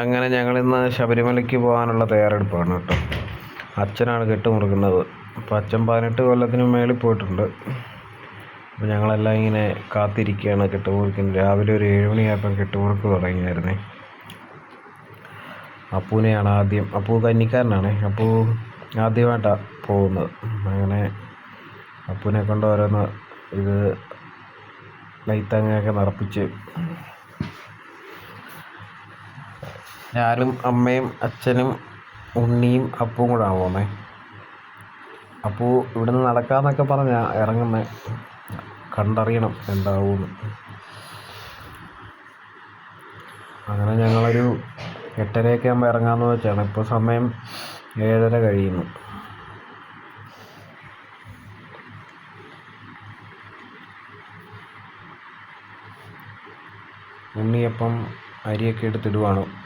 അങ്ങനെ ഞങ്ങൾ ഞങ്ങളിന്ന് ശബരിമലയ്ക്ക് പോകാനുള്ള തയ്യാറെടുപ്പാണ് കേട്ടോ. അച്ഛനാണ് കെട്ടുമുറുക്കുന്നത് അപ്പോൾ അച്ഛൻ പതിനെട്ട് കൊല്ലത്തിന് മേളിൽ പോയിട്ടുണ്ട്. അപ്പോൾ ഞങ്ങളെല്ലാം ഇങ്ങനെ കാത്തിരിക്കുകയാണ് കെട്ടുമുറുക്കിന് രാവിലെ ഒരു ഏഴ് മണിയായപ്പം കെട്ടുമുറുക്ക് തുടങ്ങിയായിരുന്നേ. അപ്പൂനെയാണ് ആദ്യം അപ്പൂ കന്നിക്കാരനാണ്. അപ്പൂ ആദ്യമായിട്ടാണ് പോകുന്നത്. അങ്ങനെ അപ്പൂനെ കൊണ്ട് ഓരോന്ന് ഇത് ലൈത്തങ്ങയൊക്കെ നിറപ്പിച്ച് ഞാനും അമ്മയും അച്ഛനും ഉണ്ണിയും അപ്പവും ആണ് പോകുന്നത് അപ്പോൾ ഇവിടുന്ന് നടക്കാന്നൊക്കെ പറഞ്ഞാ ഇറങ്ങുന്നത് കണ്ടറിയണം എന്താവുമെന്ന് അങ്ങനെ ഞങ്ങളൊരു എട്ടരയൊക്കെ ആകുമ്പോൾ ഇറങ്ങാമെന്ന് വെച്ചാണ്. ഇപ്പോൾ സമയം ഏഴര കഴിയുന്നു. ഉണ്ണിയപ്പം അരിയൊക്കെ എടുത്തിടുവാണ്.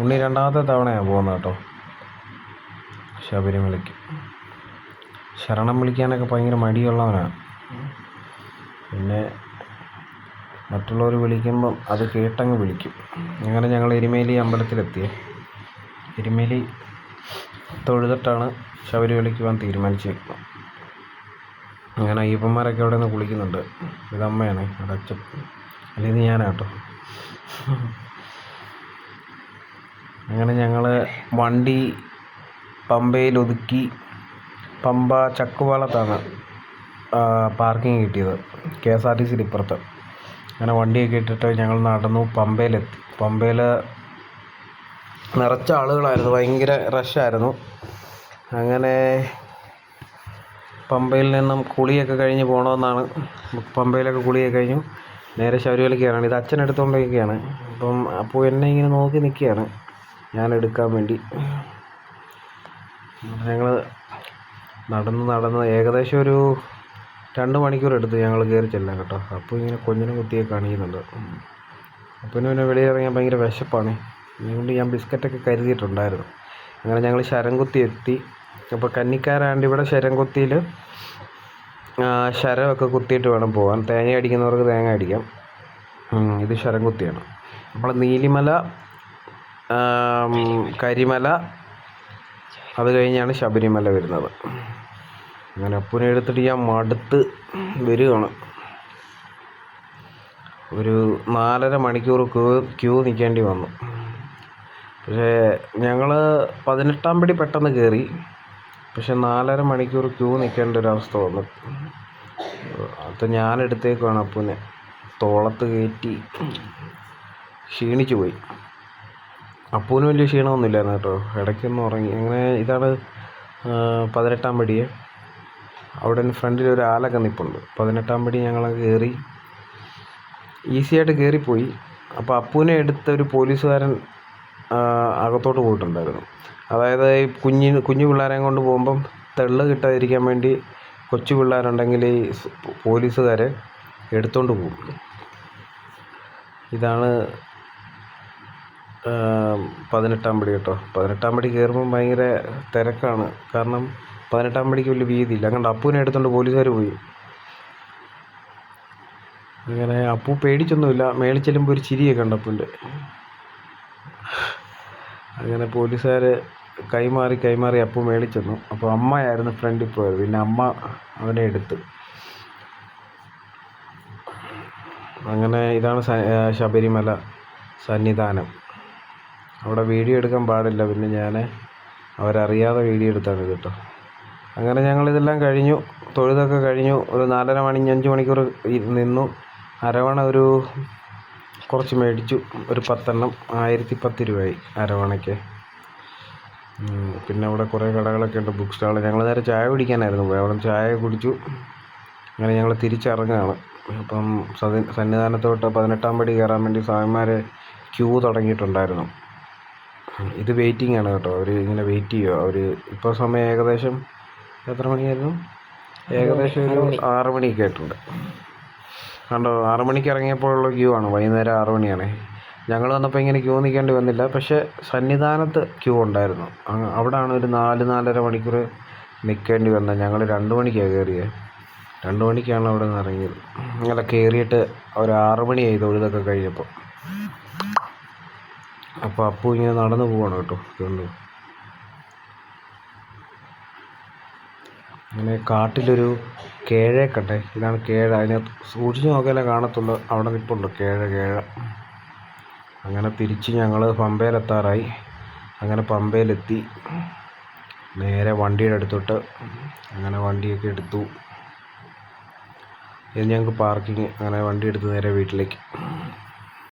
ഉണ്ണി രണ്ടാമത്തെ തവണയാണ് പോകുന്നത് കേട്ടോ. ശബരിമലയ്ക്ക്. ശരണം വിളിക്കാനൊക്കെ ഭയങ്കര മടിയുള്ളവനാണ് പിന്നെ മറ്റുള്ളവർ വിളിക്കുമ്പം അത് കേട്ടങ്ങ് വിളിക്കും. അങ്ങനെ ഞങ്ങൾ എരുമേലി അമ്പലത്തിലെത്തിയേ. എരുമേലി തൊഴുതിട്ടാണ് ശബരിമലയ്ക്ക് പോകാൻ തീരുമാനിച്ചിരിക്കുന്നത് അങ്ങനെ അയ്യപ്പന്മാരൊക്കെ അവിടെ നിന്ന് കുളിക്കുന്നുണ്ട്. ഇതമ്മയാണ് അതച്ഛൻ. അല്ലെങ്കിൽ ഞാനാട്ടോ അങ്ങനെ ഞങ്ങൾ വണ്ടി പമ്പയിൽ ഒതുക്കി പമ്പ ചക്കുവാളത്താണ് പാർക്കിംഗ് കിട്ടിയത് കെ എസ് ആർ ടി സിയിൽ ഇപ്പുറത്ത് അങ്ങനെ വണ്ടിയൊക്കെ ഇട്ടിട്ട് ഞങ്ങൾ നടന്നു പമ്പയിലെത്തി. പമ്പയിൽ നിറച്ച ആളുകളായിരുന്നു ഭയങ്കര റഷായിരുന്നു. അങ്ങനെ പമ്പയിൽ നിന്നും കുളിയൊക്കെ കഴിഞ്ഞ് പോകണമെന്നാണ് പമ്പയിലൊക്കെ കുളിയൊക്കെ കഴിഞ്ഞു നേരെ ശബരിമലയ്ക്ക് കയറാണ്. ഇത് അച്ഛൻ എടുത്തുകൊണ്ടിരിക്കുകയാണ് അപ്പം അപ്പോൾ എന്നെ ഇങ്ങനെ നോക്കി നിൽക്കുകയാണ് ഞാൻ എടുക്കാൻ വേണ്ടി. ഞങ്ങൾ നടന്ന് നടന്ന് ഏകദേശം ഒരു രണ്ട് മണിക്കൂർ എടുത്ത് ഞങ്ങൾ കയറി ചെല്ലാം കേട്ടോ. അപ്പോൾ ഇങ്ങനെ കൊഞ്ഞിനും കുത്തിയൊക്കെ കാണിക്കുന്നുണ്ട്. അപ്പനും പിന്നെ വെളിയിൽ ഇറങ്ങിയാൽ ഭയങ്കര വിശപ്പാണ്. അതുകൊണ്ട് ഞാൻ ബിസ്ക്കറ്റൊക്കെ കരുതിയിട്ടുണ്ടായിരുന്നു. അങ്ങനെ ഞങ്ങൾ ശരംകുത്തി എത്തി. അപ്പോൾ കന്നിക്കാരാണ്ട് ഇവിടെ ശരംകുത്തിയിൽ ശരമൊക്കെ കുത്തിയിട്ട് വേണം പോകാൻ തേങ്ങ അടിക്കുന്നവർക്ക് തേങ്ങ അടിക്കാം. ഇത് ശരംകുത്തിയാണ്. നമ്മൾ നീലിമല കരിമല. അത് കഴിഞ്ഞാണ് ശബരിമല വരുന്നത്. അങ്ങനെ അപ്പൂനെ എടുത്തിട്ട് ഞാൻ മടുത്ത് വരികയാണ്. ഒരു നാലര മണിക്കൂർ ക്യൂ ക്യൂ നിൽക്കേണ്ടി വന്നു. പക്ഷേ ഞങ്ങൾ പതിനെട്ടാം പടി പെട്ടെന്ന് കയറി. പക്ഷെ നാലര മണിക്കൂർ ക്യൂ നിൽക്കേണ്ട ഒരു അവസ്ഥ വന്നു. അത് ഞാൻ എടുത്തേക്കാണ് അപ്പൂനെ. തോളത്ത് കയറ്റി ക്ഷീണിച്ചു പോയി. അപ്പൂന് വലിയ ക്ഷീണമൊന്നുമില്ലായിരുന്നു കേട്ടോ. ഇടയ്ക്കൊന്ന് ഉറങ്ങി. അങ്ങനെ ഇതാണ് പതിനെട്ടാം പടിയെ അവിടെ ഫ്രണ്ടിൽ ഒരു ആലൊക്കെ നിൽപ്പുണ്ട് പതിനെട്ടാം പടി ഞങ്ങൾ കയറി ഈസി ആയിട്ട് കയറിപ്പോയി. അപ്പോൾ അപ്പൂനെ എടുത്ത ഒരു പോലീസുകാരൻ അകത്തോട്ട് പോയിട്ടുണ്ടായിരുന്നു. അതായത് ഈ കുഞ്ഞി കുഞ്ഞു പിള്ളേരെ കൊണ്ട് പോകുമ്പം തെള്ള് കിട്ടാതിരിക്കാൻ വേണ്ടി കൊച്ചു പിള്ളേരുണ്ടെങ്കിൽ ഈ പോലീസുകാരെ എടുത്തോണ്ട് പോകും. ഇതാണ് പതിനെട്ടാം പടി കേട്ടോ. പതിനെട്ടാം പടി കയറുമ്പം ഭയങ്കര തിരക്കാണ്. കാരണം പതിനെട്ടാം പടിക്ക് വലിയ വീതിയില്ല. അങ്ങനെ അപ്പൂനെ എടുത്തുകൊണ്ട് പോലീസുകാർ പോയി. അങ്ങനെ അപ്പു പേടിച്ചൊന്നുമില്ല. മേളിൽ ചെല്ലുമ്പോൾ ഒരു ചിരിയൊക്കെ ഉണ്ട് അപ്പൂന്റെ അങ്ങനെ പോലീസുകാർ കൈമാറി കൈമാറി അപ്പു മേളിൽ ചെന്നു. അപ്പോൾ അമ്മയായിരുന്നു ഫ്രണ്ടിൽ പോയത്. പിന്നെ അമ്മ അവനെ എടുത്ത്. അങ്ങനെ ഇതാണ് ശബരിമല സന്നിധാനം. അവിടെ വീഡിയോ എടുക്കാൻ പാടില്ല. പിന്നെ ഞാൻ അവരറിയാതെ വീഡിയോ എടുത്താണ് കേട്ടോ. അങ്ങനെ ഞങ്ങളിതെല്ലാം കഴിഞ്ഞു. തൊഴുതൊക്കെ കഴിഞ്ഞു. ഒരു നാലര മണി അഞ്ച് മണിക്കൂർ നിന്നു. അരവണ ഒരു കുറച്ച് മേടിച്ചു. ഒരു പത്തെണ്ണം. ആയിരത്തി പത്ത് രൂപയായി അരവണയ്ക്ക് പിന്നെ അവിടെ കുറേ കടകളൊക്കെ ഉണ്ട് ബുക്ക് സ്റ്റാൾ ഞങ്ങൾ നേരെ ചായ കുടിക്കാനായിരുന്നു പോയി അവിടെ ചായ കുടിച്ചു. അങ്ങനെ ഞങ്ങൾ തിരിച്ചിറങ്ങുകയാണ്. അപ്പം സന്നിധാനത്തോട്ട് പതിനെട്ടാം പടി കയറാൻ വേണ്ടി സ്വാമിമാരെ ക്യൂ തുടങ്ങിയിട്ടുണ്ടായിരുന്നു. ഇത് വെയിറ്റിംഗ് ആണ് കേട്ടോ. അവർ ഇങ്ങനെ വെയിറ്റ് ചെയ്യുക അവർ ഇപ്പോൾ സമയം ഏകദേശം എത്ര മണിയായിരുന്നു? ഏകദേശം ഒരു ആറ് മണിയൊക്കെ ആയിട്ടുണ്ട്. കണ്ടോ? ആറ് മണിക്ക് ഇറങ്ങിയപ്പോഴുള്ള ക്യൂ ആണ്. വൈകുന്നേരം ആറ് മണിയാണ്. ഞങ്ങൾ വന്നപ്പോൾ ഇങ്ങനെ ക്യൂ നിൽക്കേണ്ടി വന്നില്ല. പക്ഷേ സന്നിധാനത്ത് ക്യൂ ഉണ്ടായിരുന്നു. അവിടെയാണ് ഒരു നാല് നാലര മണിക്കൂർ നിൽക്കേണ്ടി വന്നത്. ഞങ്ങൾ രണ്ട് മണിക്കാണ് കയറിയത് രണ്ട് മണിക്കാണ് അവിടെ നിന്ന് ഇറങ്ങിയത്. അങ്ങനെ കയറിയിട്ട് ഒരു ആറ് മണിയായി തൊഴുതൊക്കെ കഴിഞ്ഞപ്പോൾ അപ്പോൾ അപ്പു ഇങ്ങനെ നടന്നു പോവാണ് കേട്ടോ ഇതുകൊണ്ട്. അങ്ങനെ കാട്ടിലൊരു കേഴയെ കണ്ടേ ഇതാണ് കേഴ. അതിനെ സൂക്ഷിച്ച് നോക്കിയാലേ കാണത്തുള്ളൂ. അവിടെ നിൽപ്പുണ്ട് കേഴ കേഴ. അങ്ങനെ തിരിച്ച് ഞങ്ങൾ പമ്പയിലെത്താറായി. അങ്ങനെ പമ്പയിലെത്തി. നേരെ വണ്ടിയുടെ അടുത്തോട്ട് അങ്ങനെ വണ്ടിയൊക്കെ എടുത്തു. ഇത് ഞങ്ങൾക്ക് പാർക്കിങ്. അങ്ങനെ വണ്ടി എടുത്ത് നേരെ വീട്ടിലേക്ക്.